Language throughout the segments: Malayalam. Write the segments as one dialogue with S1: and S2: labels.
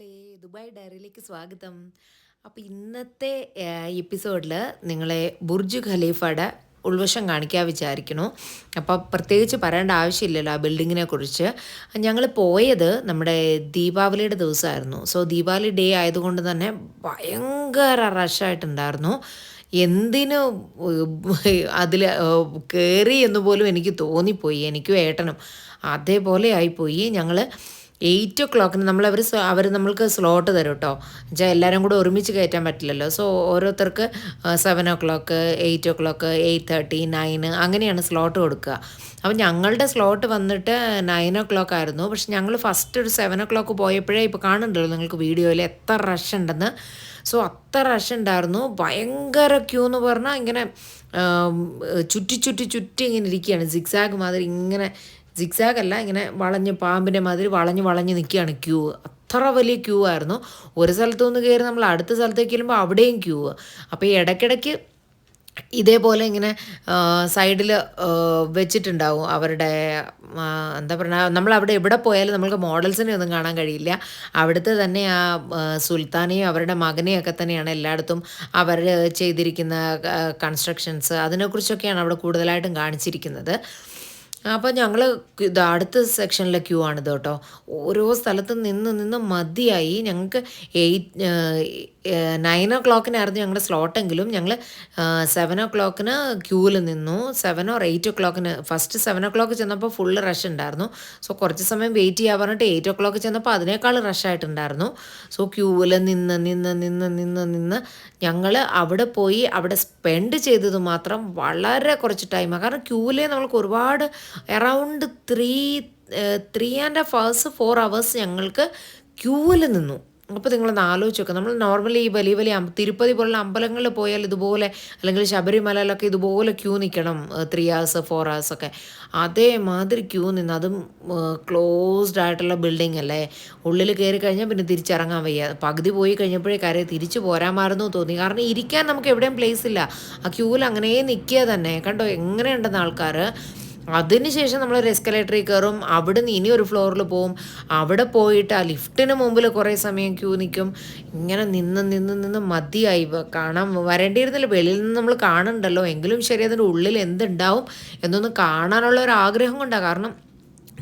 S1: യാത്രയിലേക്ക് സ്വാഗതം. അപ്പോൾ ഇന്നത്തെ എപ്പിസോഡിൽ നിങ്ങളെ ബുർജ് ഖലീഫയുടെ ഉൾവശം കാണിക്കാൻ വിചാരിക്കണു അപ്പോൾ പ്രത്യേകിച്ച് പറയേണ്ട ആവശ്യമില്ലല്ലോ ആ ബിൽഡിങ്ങിനെ കുറിച്ച്. ഞങ്ങൾ പോയത് നമ്മുടെ ദീപാവലിയുടെ ദിവസമായിരുന്നു. സോ ദീപാവലി ഡേ ആയതുകൊണ്ട് തന്നെ ഭയങ്കര റഷായിട്ടുണ്ടായിരുന്നു. എന്തിനു അതിൽ കയറി എന്ന് പോലും എനിക്ക് തോന്നിപ്പോയി. എനിക്കും ഏട്ടനും അതേപോലെ ആയിപ്പോയി. ഞങ്ങൾ എയ്റ്റ് ഒ ക്ലോക്കിന് നമ്മൾ അവർ അവർ നമ്മൾക്ക് സ്ലോട്ട് തരും കേട്ടോ എന്നുവെച്ചാൽ എല്ലാവരും കൂടെ ഒരുമിച്ച് കയറ്റാൻ പറ്റില്ലല്ലോ. സോ ഓരോരുത്തർക്ക് seven o'clock eight o'clock eight thirty nine അങ്ങനെയാണ് സ്ലോട്ട് കൊടുക്കുക. അപ്പോൾ ഞങ്ങളുടെ സ്ലോട്ട് വന്നിട്ട് നയൻ ഒ ക്ലോക്ക് ആയിരുന്നു. പക്ഷെ ഞങ്ങൾ ഫസ്റ്റ് ഒരു സെവൻ ഒ ക്ലോക്ക് പോയപ്പോഴേ ഇപ്പോൾ കാണുന്നുണ്ടല്ലോ നിങ്ങൾക്ക് വീഡിയോയിൽ എത്ര റഷ് ഉണ്ടെന്ന്. സോ അത്ര റഷ് ഉണ്ടായിരുന്നു. ഭയങ്കര ക്യൂ എന്ന് പറഞ്ഞാൽ ഇങ്ങനെ ചുറ്റി ചുറ്റി ചുറ്റി ഇങ്ങനെ ഇരിക്കുകയാണ്. സിക്സാഗ് മാതിരി ഇങ്ങനെ സിക്സാഗ് അല്ല ഇങ്ങനെ വളഞ്ഞ് പാമ്പിന്റെ മാതിരി വളഞ്ഞ് വളഞ്ഞ് നിൽക്കുകയാണ് ക്യൂ അത്ര വലിയ ക്യൂ ആയിരുന്നു. ഒരു സ്ഥലത്തു നിന്ന് കയറി നമ്മൾ അടുത്ത സ്ഥലത്തേക്ക് ചെല്ലുമ്പോൾ അവിടെയും ക്യൂ അപ്പോൾ ഈ ഇടയ്ക്കിടയ്ക്ക് ഇതേപോലെ ഇങ്ങനെ സൈഡിൽ വെച്ചിട്ടുണ്ടാവും അവരുടെ എന്താ പറയുക നമ്മൾ അവിടെ എവിടെ പോയാലും നമ്മൾക്ക് മോഡൽസിനെ ഒന്നും കാണാൻ കഴിയില്ല. അവിടുത്തെ തന്നെ ആ സുൽത്താനെയും അവരുടെ മകനെയും ഒക്കെ തന്നെയാണ് എല്ലായിടത്തും അവർ ചെയ്തിരിക്കുന്ന കൺസ്ട്രക്ഷൻസ് അതിനെക്കുറിച്ചൊക്കെയാണ് അവിടെ കൂടുതലായിട്ടും കാണിച്ചിരിക്കുന്നത്. അപ്പോൾ ഞങ്ങൾ ഇത് അടുത്ത സെക്ഷനിലെ ക്യൂ ആണിത് കേട്ടോ. ഓരോ സ്ഥലത്ത് നിന്ന് നിന്ന് മതിയായി. ഞങ്ങൾക്ക് എയ്റ്റ് നയൻ ഒ ക്ലോക്കിനായിരുന്നു ഞങ്ങളുടെ സ്ലോട്ടെങ്കിലും ഞങ്ങൾ സെവൻ ഒ ക്ലോക്കിന് ക്യൂവിൽ നിന്നു. സെവൻ ഓർ എയ്റ്റ് ഒ ക്ലോക്കിന് ഫസ്റ്റ് സെവൻ ഒ ക്ലോക്ക് ചെന്നപ്പോൾ ഫുള്ള് റഷ് ഉണ്ടായിരുന്നു സോ കുറച്ച് സമയം വെയിറ്റ് ചെയ്യാൻ പറഞ്ഞിട്ട് എയ്റ്റ് ഒ ക്ലോക്ക് ചെന്നപ്പോൾ അതിനേക്കാൾ റഷ് റഷായിട്ടുണ്ടായിരുന്നു സോ ക്യൂവിൽ നിന്ന് നിന്ന് നിന്ന് നിന്ന് നിന്ന് ഞങ്ങൾ അവിടെ പോയി അവിടെ സ്പെൻഡ് ചെയ്തത് മാത്രം വളരെ കുറച്ച് ടൈമാണ് കാരണം ക്യൂവിലെ നമ്മൾക്ക് ഒരുപാട് around three three and half hours four hours ഞങ്ങൾക്ക് ക്യൂവിൽ നിന്നു. അപ്പോൾ നിങ്ങളൊന്ന് ആലോചിച്ച് നോക്കുക നമ്മൾ നോർമലി ഈ വലിയ വലിയ തിരുപ്പതി പോലുള്ള അമ്പലങ്ങളിൽ പോയാൽ ഇതുപോലെ അല്ലെങ്കിൽ ശബരിമലയിലൊക്കെ ഇതുപോലെ ക്യൂ നിൽക്കണം ത്രീ ഹവേഴ്സ് ഫോർ ഹവേഴ്സ് ഒക്കെ. അതേമാതിരി ക്യൂ നിന്ന് അതും ക്ലോസ്ഡ് ആയിട്ടുള്ള ബിൽഡിംഗ് അല്ലേ? ഉള്ളിൽ കയറി കഴിഞ്ഞാൽ പിന്നെ തിരിച്ചിറങ്ങാൻ വയ്യ. പകുതി പോയി കഴിഞ്ഞപ്പോഴേ കാര്യം തിരിച്ചു പോരാമായിരുന്നു തോന്നി. കാരണം ഇരിക്കാൻ നമുക്ക് എവിടെയും പ്ലേസ് ഇല്ല. ആ ക്യൂവിൽ അങ്ങനെ നിൽക്കുക തന്നെ. കണ്ടോ? എങ്ങനെയുണ്ടെന്ന് ആൾക്കാർ അതിനുശേഷം നമ്മൾ ഒരു എസ്കലേറ്ററിൽ കയറും അവിടെ നിന്ന് ഇനി ഒരു ഫ്ലോറിൽ പോവും. അവിടെ പോയിട്ട് ആ ലിഫ്റ്റിന് മുമ്പിൽ കുറേ സമയം ക്യൂ നിൽക്കും ഇങ്ങനെ നിന്ന് നിന്ന് നിന്ന് മതിയായി. കാണാൻ വരേണ്ടിയിരുന്നില്ല. വെളിയിൽ നിന്ന് നമ്മൾ കാണണ്ടല്ലോ. എങ്കിലും ശരി അതിന്റെ ഉള്ളിൽ എന്തുണ്ടാവും എന്നൊന്ന് കാണാനുള്ള ഒരു ആഗ്രഹം കൊണ്ടാണ് കാരണം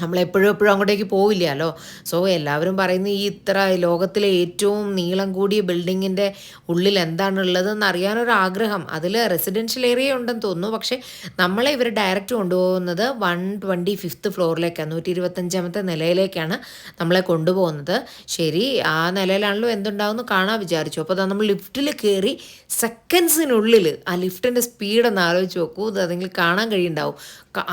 S1: നമ്മൾ എപ്പോഴും എപ്പോഴും അങ്ങോട്ടേക്ക് പോവില്ലല്ലോ. സോ എല്ലാവരും പറയുന്ന ഈ ഇത്ര ലോകത്തിലെ ഏറ്റവും നീളം കൂടിയ ബിൽഡിങ്ങിന്റെ ഉള്ളിൽ എന്താണുള്ളതെന്ന് അറിയാനൊരു ആഗ്രഹം അതിൽ റെസിഡൻഷ്യൽ ഏരിയ ഉണ്ടെന്ന് തോന്നുന്നു. പക്ഷേ നമ്മളെ ഇവർ ഡയറക്റ്റ് കൊണ്ടുപോകുന്നത് വൺ ട്വന്റി ഫിഫ്ത്ത് ഫ്ലോറിലേക്കാണ് നൂറ്റി ഇരുപത്തഞ്ചാമത്തെ നിലയിലേക്കാണ് നമ്മളെ കൊണ്ടുപോകുന്നത്. ശരി ആ നിലയിലാണല്ലോ എന്തുണ്ടാവുമെന്ന് കാണാൻ വിചാരിച്ചു. അപ്പോൾ നമ്മൾ ലിഫ്റ്റിൽ കയറി സെക്കൻഡ്സിനുള്ളിൽ ആ ലിഫ്റ്റിന്റെ സ്പീഡ് ഒന്ന് ആലോചിച്ച് നോക്കൂ. അതെങ്കിൽ കാണാൻ കഴിയുണ്ടാവും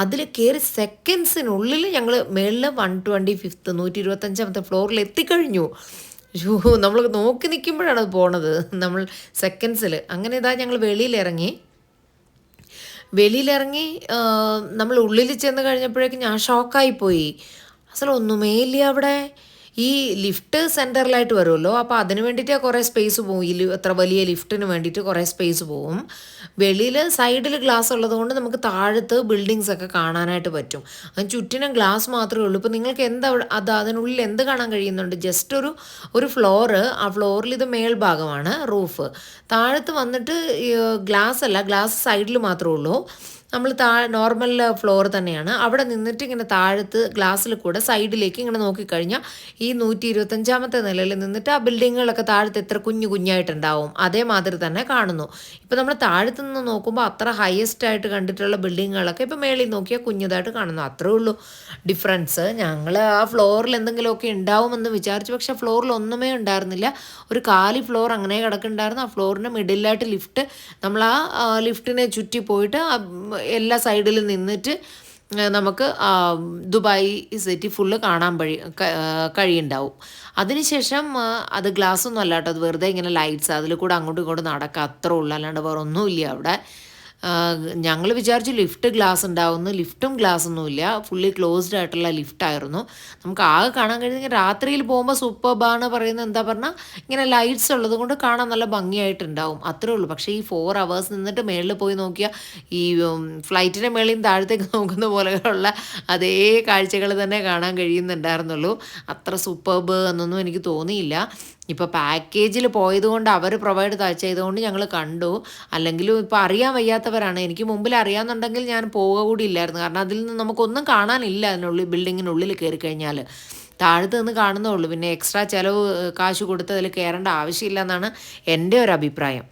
S1: അതിൽ കയറി സെക്കൻഡ്സിനുള്ളിൽ ഞങ്ങൾ മേളിൽ വൺ ട്വന്റി ഫിഫ്ത്ത് നൂറ്റി ഇരുപത്തഞ്ചാമത്തെ ഫ്ലോറിൽ എത്തിക്കഴിഞ്ഞു. ഷൂ നമ്മൾ നോക്കി നിൽക്കുമ്പോഴാണ് അത് പോണത്. നമ്മൾ സെക്കൻഡ്സിൽ അങ്ങനെ ഇതാ ഞങ്ങൾ വെളിയിലിറങ്ങി. വെളിയിലിറങ്ങി നമ്മൾ ഉള്ളിൽ ചെന്ന് കഴിഞ്ഞപ്പോഴേക്കും ഞാൻ ഷോക്കായിപ്പോയി പോയി. ഒന്നുമേ ഇല്ല അവിടെ. ഈ ലിഫ്റ്റ് സെന്ററിലായിട്ട് വരുമല്ലോ. അപ്പോൾ അതിന് വേണ്ടിയിട്ട് കുറേ സ്പേസ് പോകും ഈ അത്ര വലിയ ലിഫ്റ്റിന് വേണ്ടിയിട്ട് കുറേ സ്പേസ് പോകും വെളിയിൽ സൈഡിൽ ഗ്ലാസ് ഉള്ളതുകൊണ്ട് നമുക്ക് താഴത്ത് ബിൽഡിങ്സ് ഒക്കെ കാണാനായിട്ട് പറ്റും. അതിന് ചുറ്റിനും ഗ്ലാസ് മാത്രമേ ഉള്ളൂ. ഇപ്പോൾ നിങ്ങൾക്ക് എന്താ അത് അതിനുള്ളിൽ എന്ത് കാണാൻ കഴിയുന്നുണ്ട്? ജസ്റ്റ് ഒരു ഒരു ഫ്ലോറ് ആ ഫ്ലോറിൽ ഇത് മേൽഭാഗമാണ് റൂഫ് താഴത്ത് വന്നിട്ട് ഗ്ലാസ് അല്ല ഗ്ലാസ് സൈഡിൽ മാത്രമേ ഉള്ളൂ. നമ്മൾ താ നോർമൽ ഫ്ലോർ തന്നെയാണ്. അവിടെ നിന്നിട്ട് ഇങ്ങനെ താഴത്ത് ഗ്ലാസ്സിൽ കൂടെ സൈഡിലേക്ക് ഇങ്ങനെ നോക്കിക്കഴിഞ്ഞാൽ ഈ നൂറ്റി ഇരുപത്തഞ്ചാമത്തെ നിലയിൽ നിന്നിട്ട് ആ ബിൽഡിങ്ങുകളൊക്കെ താഴത്ത് എത്ര കുഞ്ഞു കുഞ്ഞായിട്ടുണ്ടാവും. അതേമാതിരി തന്നെ കാണുന്നു. ഇപ്പോൾ നമ്മൾ താഴത്ത് നിന്ന് നോക്കുമ്പോൾ അത്ര ഹയസ്റ്റ് ആയിട്ട് കണ്ടിട്ടുള്ള ബിൽഡിങ്ങുകളൊക്കെ ഇപ്പോൾ മേളിൽ നോക്കിയാൽ കുഞ്ഞതായിട്ട് കാണുന്നു. അത്രേ ഉള്ളൂ ഡിഫറൻസ് ഞങ്ങൾ ആ ഫ്ലോറിൽ എന്തെങ്കിലുമൊക്കെ ഉണ്ടാവുമെന്ന് വിചാരിച്ചു. പക്ഷേ ഫ്ലോറിൽ ഒന്നുമേ ഉണ്ടായിരുന്നില്ല. ഒരു കാലി ഫ്ലോർ അങ്ങനെ കിടക്കുന്നുണ്ടായിരുന്നു. ആ ഫ്ലോറിന്റെ മിഡിലായിട്ട് ലിഫ്റ്റ് നമ്മൾ ആ ലിഫ്റ്റിനെ ചുറ്റി പോയിട്ട് എല്ലാ സൈഡിലും നിന്നിട്ട് നമുക്ക് ദുബായ് സിറ്റി ഫുള്ള് കാണാൻ വഴി കഴിയുണ്ടാവും. അതിനുശേഷം അത് ഗ്ലാസ് ഒന്നും അല്ലാട്ടോ അത് വെറുതെ ഇങ്ങനെ ലൈറ്റ്സ് അതിൽ കൂടെ അങ്ങോട്ടും ഇങ്ങോട്ടും നടക്കുക അത്ര ഉള്ളൂ. അല്ലാണ്ട് വേറെ ഒന്നുമില്ല അവിടെ. ഞങ്ങൾ വിചാരിച്ചു ലിഫ്റ്റ് ഗ്ലാസ് ഉണ്ടാവുമെന്ന് ലിഫ്റ്റും ഗ്ലാസ് ഒന്നുമില്ല ഫുള്ളി ക്ലോസ്ഡ് ആയിട്ടുള്ള ലിഫ്റ്റായിരുന്നു നമുക്ക് ആകെ കാണാൻ കഴിയുന്ന രാത്രിയിൽ പോകുമ്പോൾ സൂപ്പർബാണ് പറയുന്നത് എന്താ പറഞ്ഞാൽ ഇങ്ങനെ ലൈറ്റ്സ് ഉള്ളത് കൊണ്ട് കാണാൻ നല്ല ഭംഗിയായിട്ടുണ്ടാവും. അത്രേ ഉള്ളൂ. പക്ഷേ ഈ ഫോർ അവേഴ്സ് നിന്നിട്ട് മേളിൽ പോയി നോക്കിയാൽ ഈ ഫ്ലൈറ്റിന്റെ മേളിൽ നിന്ന് താഴത്തേക്ക് നോക്കുന്ന പോലെയുള്ള അതേ കാഴ്ചകൾ തന്നെ കാണാൻ കഴിയുന്നുണ്ടായിരുന്നുള്ളൂ. അത്ര സൂപ്പർബ് എന്നൊന്നും എനിക്ക് തോന്നിയില്ല. ഇപ്പോൾ പാക്കേജിൽ പോയതുകൊണ്ട് അവർ പ്രൊവൈഡ് ചെയ്തുകൊണ്ട് ഞങ്ങൾ കണ്ടു. അല്ലെങ്കിലും ഇപ്പോൾ അറിയാൻ വയ്യാത്തവരാണ്. എനിക്ക് മുമ്പിൽ അറിയാമെന്നുണ്ടെങ്കിൽ ഞാൻ പോവുക കൂടി ഇല്ലായിരുന്നു. കാരണം അതിൽ നിന്ന് നമുക്കൊന്നും കാണാനില്ല അതിനുള്ളിൽ ബിൽഡിങ്ങിനുള്ളിൽ കയറി കഴിഞ്ഞാൽ താഴത്ത് നിന്ന് കാണുന്നേ ഉള്ളൂ. പിന്നെ എക്സ്ട്രാ ചിലവ് കാശ് കൊടുത്ത് അതിൽ കയറേണ്ട ആവശ്യമില്ല എന്നാണ് എന്റെ ഒരു അഭിപ്രായം.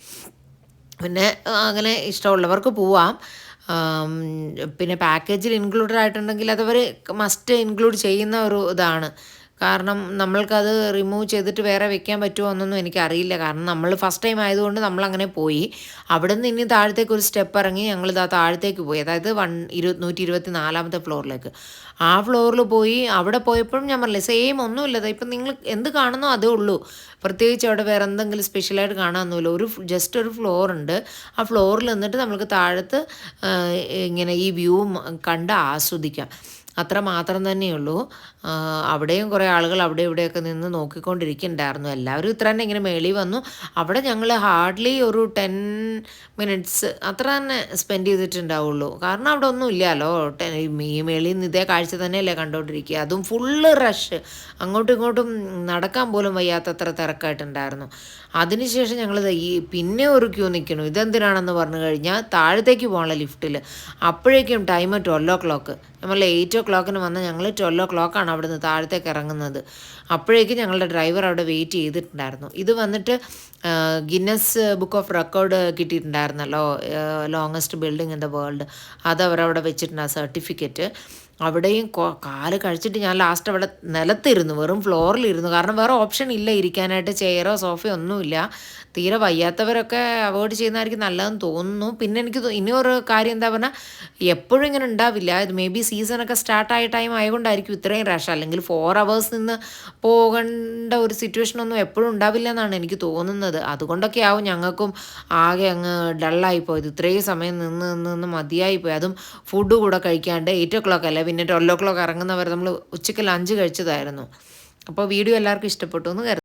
S1: പിന്നെ അങ്ങനെ ഇഷ്ടമുള്ളവർക്ക് പോവാം. പിന്നെ പാക്കേജിൽ ഇൻക്ലൂഡഡ് ആയിട്ടുണ്ടെങ്കിൽ അതവർ മസ്റ്റ് ഇൻക്ലൂഡ് ചെയ്യുന്ന ഒരു ഇതാണ്. കാരണം നമ്മൾക്കത് റിമൂവ് ചെയ്തിട്ട് വേറെ വെക്കാൻ പറ്റുമോ എന്നൊന്നും എനിക്കറിയില്ല. കാരണം നമ്മൾ ഫസ്റ്റ് ടൈം ആയതുകൊണ്ട് നമ്മളങ്ങനെ പോയി. അവിടെ നിന്ന് ഇനി താഴത്തേക്ക് ഒരു സ്റ്റെപ്പ് ഇറങ്ങി ഞങ്ങൾ ഇതാ താഴത്തേക്ക് പോയി. അതായത് വൺ ഇരു നൂറ്റി ഇരുപത്തി നാലാമത്തെ ഫ്ലോറിലേക്ക് ആ ഫ്ലോറിൽ പോയി അവിടെ പോയപ്പോഴും ഞാൻ പറഞ്ഞില്ല സെയിം ഒന്നുമില്ല. ഇപ്പം നിങ്ങൾ എന്ത് കാണുന്നോ അതേ ഉള്ളൂ. പ്രത്യേകിച്ച് അവിടെ വേറെ എന്തെങ്കിലും സ്പെഷ്യലായിട്ട് കാണാനൊന്നുമില്ല. ഒരു ജസ്റ്റ് ഒരു ഫ്ലോർ ഉണ്ട്. ആ ഫ്ലോറിൽ നിന്നിട്ട് നമുക്ക് താഴത്ത് ഇങ്ങനെ ഈ വ്യൂ കണ്ട് ആസ്വദിക്കാം. അത്ര മാത്രം തന്നെയുള്ളൂ. അവിടെയും കുറേ ആളുകൾ അവിടെ ഇവിടെയൊക്കെ നിന്ന് നോക്കിക്കൊണ്ടിരിക്കുന്നുണ്ടായിരുന്നു. എല്ലാവരും ഇത്ര തന്നെ ഇങ്ങനെ മേളി വന്നു. അവിടെ ഞങ്ങൾ ഹാർഡ്ലി ഒരു ടെൻ മിനിറ്റ്സ് അത്ര തന്നെ സ്പെൻഡ് ചെയ്തിട്ടുണ്ടാവുള്ളൂ. കാരണം അവിടെ ഒന്നും ഇല്ലല്ലോ. ഈ മേളിയിൽ നിന്ന് ഇതേ കാഴ്ച തന്നെയല്ലേ കണ്ടുകൊണ്ടിരിക്കുക അതും ഫുള്ള് റഷ് അങ്ങോട്ടും ഇങ്ങോട്ടും നടക്കാൻ പോലും വയ്യാത്തത്ര തിരക്കായിട്ടുണ്ടായിരുന്നു. അതിനുശേഷം ഞങ്ങൾ ഈ പിന്നെ ഒരു ക്യൂ നിൽക്കുന്നു. ഇതെന്തിനാണെന്ന് പറഞ്ഞു കഴിഞ്ഞാൽ താഴത്തേക്ക് പോകണം ലിഫ്റ്റിൽ അപ്പോഴേക്കും ടൈം ട്വൽവ് ഓ ക്ലോക്ക് നമ്മൾ എയ്റ്റ് ഓ ക്ലോക്കിന് വന്ന് ഞങ്ങൾ ട്വൽവ് ഒ ക്ലോക്കാണ് അവിടുന്ന് താഴത്തേക്ക് ഇറങ്ങുന്നത്. അപ്പോഴേക്കും ഞങ്ങളുടെ ഡ്രൈവർ അവിടെ വെയിറ്റ് ചെയ്തിട്ടുണ്ടായിരുന്നു. ഇത് വന്നിട്ട് Guinness book of record കിട്ടിയിട്ടുണ്ടായിരുന്നല്ലോ longest building in the world അത് അവരവിടെ വെച്ചിട്ടുണ്ട് ആ സർട്ടിഫിക്കറ്റ് അവിടെയും കാൽ കഴിച്ചിട്ട് ഞാൻ ലാസ്റ്റ് അവിടെ നിലത്തിരുന്നു വെറും ഫ്ലോറിലിരുന്നു കാരണം വേറെ ഓപ്ഷൻ ഇല്ല ഇരിക്കാനായിട്ട് ചെയറോ സോഫയോ ഒന്നുമില്ല. തീരെ വയ്യാത്തവരൊക്കെ അവോയ്ഡ് ചെയ്യുന്നതായിരിക്കും നല്ലതെന്ന് തോന്നുന്നു. പിന്നെ എനിക്ക് ഇനി ഒരു കാര്യം എന്താ പറഞ്ഞാൽ എപ്പോഴും ഇങ്ങനെ ഉണ്ടാവില്ല. ഇത് മേ ബി സീസണൊക്കെ സ്റ്റാർട്ടായ ടൈം ആയതുകൊണ്ടായിരിക്കും ഇത്രയും റഷ് അല്ലെങ്കിൽ ഫോർ അവേഴ്സ് നിന്ന് പോകേണ്ട ഒരു സിറ്റുവേഷൻ ഒന്നും എപ്പോഴും ഉണ്ടാവില്ല എന്നാണ് എനിക്ക് തോന്നുന്നത്. അതുകൊണ്ടൊക്കെ ആവും ഞങ്ങൾക്കും ആകെ അങ്ങ് ഡള്ളായി പോയത്. ഇത്രയും സമയം നിന്ന് നിന്ന് നിന്ന് മതിയായി പോയി. അതും ഫുഡ് കൂടെ കഴിക്കാണ്ട് എയ്റ്റ് ഒ ക്ലോക്ക് അല്ലേ പിന്നെ ട്വൽവ് ഓ ക്ലോക്ക് ഇറങ്ങുന്നവർ നമ്മൾ ഉച്ചയ്ക്ക് ലഞ്ച് കഴിച്ചതായിരുന്നു. അപ്പോൾ വീഡിയോ എല്ലാവർക്കും ഇഷ്ടപ്പെട്ടു എന്ന് കരുതുന്നു.